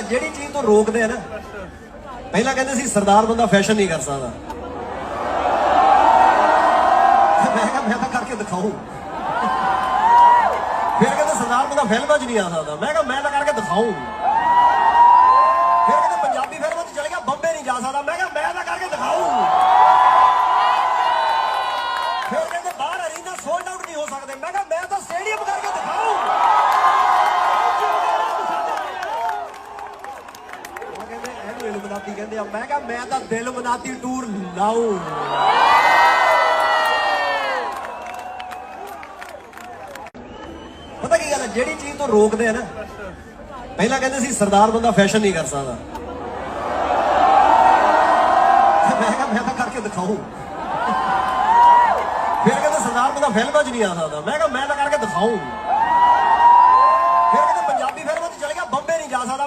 ਆ ਜਿਹੜੀ ਚੀਜ਼ ਤੋਂ ਰੋਕਦੇ ਆ ਨਾ, ਪਹਿਲਾਂ ਕਹਿੰਦੇ ਸੀ ਸਰਦਾਰ ਬੰਦਾ ਫੈਸ਼ਨ ਨਹੀਂ ਕਰ ਸਕਦਾ। ਮੈਂ ਕਿਹਾ, ਮੈਂ ਤਾਂ ਕਰਕੇ ਦਿਖਾਉਂ ਫਿਰ ਕਹਿੰਦੇ ਸਰਦਾਰ ਬੰਦਾ ਫਿਲਮਾਂ 'ਚ ਨਹੀਂ ਆ ਸਕਦਾ। ਮੈਂ ਕਿਹਾ, ਮੈਂ ਤਾਂ ਕਰਕੇ ਦਿਖਾਉਂ ਇਹਨੂੰ ਕਹਿੰਦੇ ਆ, ਮੈਂ ਕਿਹਾ, ਮੈਂ ਤਾਂ ਦਿਲ ਮਨਾਤੀ ਟੂਰ ਲਾਉਂ ਪਤਾ ਕੀ ਗੱਲ ਹੈ ਜਿਹੜੀ ਚੀਜ਼ ਤੋਂ ਰੋਕਦੇ ਆ ਨਾ, ਪਹਿਲਾਂ ਕਹਿੰਦੇ ਸੀ, ਸਰਦਾਰ ਬੰਦਾ ਫੈਸ਼ਨ ਨਹੀਂ ਕਰ ਸਕਦਾ। ਮੈਂ ਕਿਹਾ, ਮੈਂ ਤਾਂ ਕਰਕੇ ਦਿਖਾਉਂ ਫਿਰ ਕਹਿੰਦੇ, ਸਰਦਾਰ ਬੰਦਾ ਫਿਲਮਾਂ 'ਚ ਨਹੀਂ ਆ ਸਕਦਾ। ਮੈਂ ਕਿਹਾ, ਮੈਂ ਤਾਂ ਕਰਕੇ ਦਿਖਾਉਂ ਫਿਰ ਕਹਿੰਦੇ, ਪੰਜਾਬੀ ਫਿਲਮਾਂ 'ਚ ਚਲੇ ਗਿਆ, ਬੰਬੇ ਨਹੀਂ ਜਾ ਸਕਦਾ।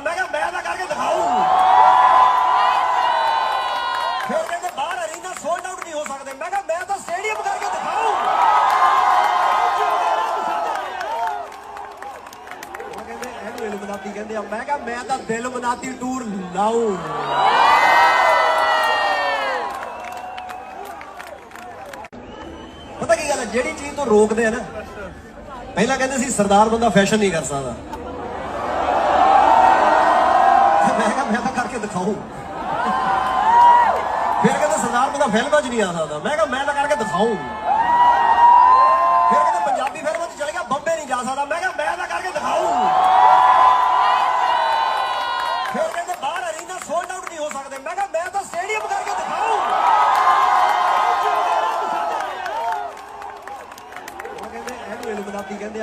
ਕਹਿੰਦੇ ਇਹਨੂੰ ਕਹਿੰਦੇ ਆ। ਮੈਂ ਕਿਹਾ, ਮੈਂ ਤਾਂ ਦਿਲ ਮਨਾਤੀ ਟੂਰ ਲਾਉਂ ਪਤਾ ਕੀ ਗੱਲ ਹੈ ਜਿਹੜੀ ਚੀਜ਼ ਤੋਂ ਰੋਕਦੇ ਆ ਨਾ, ਪਹਿਲਾਂ ਕਹਿੰਦੇ ਸੀ, ਸਰਦਾਰ ਬੰਦਾ ਫੈਸ਼ਨ ਨਹੀਂ ਕਰ ਸਕਦਾ। ਮੈਂ ਕਿਹਾ, ਮੈਂ ਤਾਂ ਕਰਕੇ ਦਿਖਾਉਂ। ਫਿਰ ਕਹਿੰਦੇ, ਸਰਦਾਰ ਬੰਦਾ ਫਿਲਮਾਂ 'ਚ ਨਹੀਂ ਆ ਸਕਦਾ। ਮੈਂ ਕਿਹਾ, ਮੈਂ ਤਾਂ ਕਰਕੇ ਦਿਖਾਉਂ। ਫਿਰ ਕਹਿੰਦੇ, ਪੰਜਾਬੀ ਫਿਲਮਾਂ 'ਚ ਚਲੇ ਗਿਆ, ਬੰਬੇ ਨਹੀਂ ਜਾ ਸਕਦਾ। ਮੈਂ ਕਿਹਾ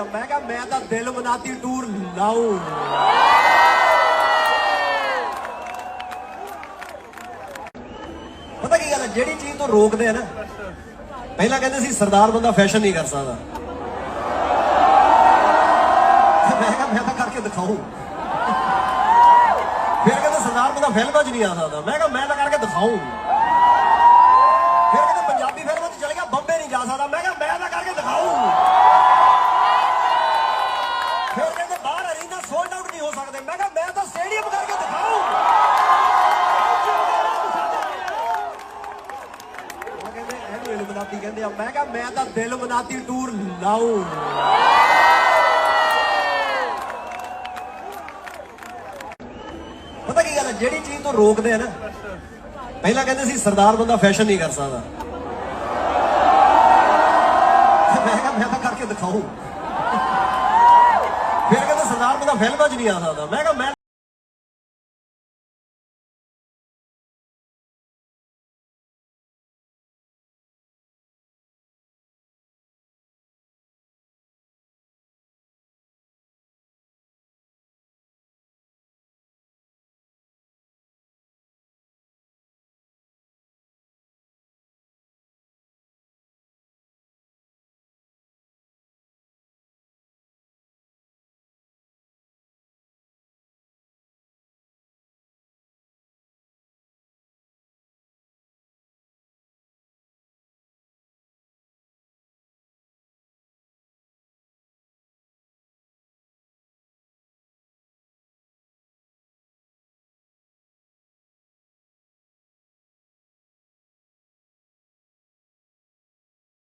ਇਲੂਮਨਾਤੀ ਮੈਂ ਕਿਹਾ, ਮੈਂ ਤਾਂ ਦਿਲ ਮਨਾਤੀ ਟੂਰ ਲਾਉਂ ਪਤਾ ਕੀ ਗੱਲ ਹੈ ਜਿਹੜੀ ਚੀਜ਼ ਤੋਂ ਰੋਕਦੇ ਆ ਨਾ, ਪਹਿਲਾਂ ਕਹਿੰਦੇ ਸੀ, ਸਰਦਾਰ ਬੰਦਾ ਫੈਸ਼ਨ ਨਹੀਂ ਕਰ ਸਕਦਾ। ਮੈਂ ਕਿਹਾ, ਮੈਂ ਤਾਂ ਕਰਕੇ ਦਿਖਾਉਂ ਫਿਰ ਕਹਿੰਦੇ, ਸਰਦਾਰ ਬੰਦਾ ਫਿਲਮਾਂ 'ਚ ਨਹੀਂ ਆ ਸਕਦਾ। ਮੈਂ ਕਿਹਾ, ਮੈਂ ਤਾਂ ਕਰਕੇ ਦਿਖਾਉਂ ਇਹਨੂੰ ਕਹਿੰਦੇ ਆ। ਮੈਂ ਕਿਹਾ, ਮੈਂ ਤਾਂ ਦਿਲ ਮਨਾਤੀ ਟੂਰ ਲਾਉਂ ਪਤਾ ਕੀ ਗੱਲ ਹੈ ਜਿਹੜੀ ਚੀਜ਼ ਤੋਂ ਰੋਕਦੇ ਆ ਨਾ, ਪਹਿਲਾਂ ਕਹਿੰਦੇ ਸੀ, ਸਰਦਾਰ ਬੰਦਾ ਫੈਸ਼ਨ ਨਹੀਂ ਕਰ ਸਕਦਾ। ਮੈਂ ਕਿਹਾ, ਮੈਂ ਤਾਂ ਕਰਕੇ ਦਿਖਾਉਂ ਫਿਰ ਕਹਿੰਦੇ ਸਰਦਾਰ ਬੰਦਾ ਫਿਲਮਾਂ 'ਚ ਨਹੀਂ ਆ ਸਕਦਾ। ਮੈਂ ਕਿਹਾ, ਮੈਂ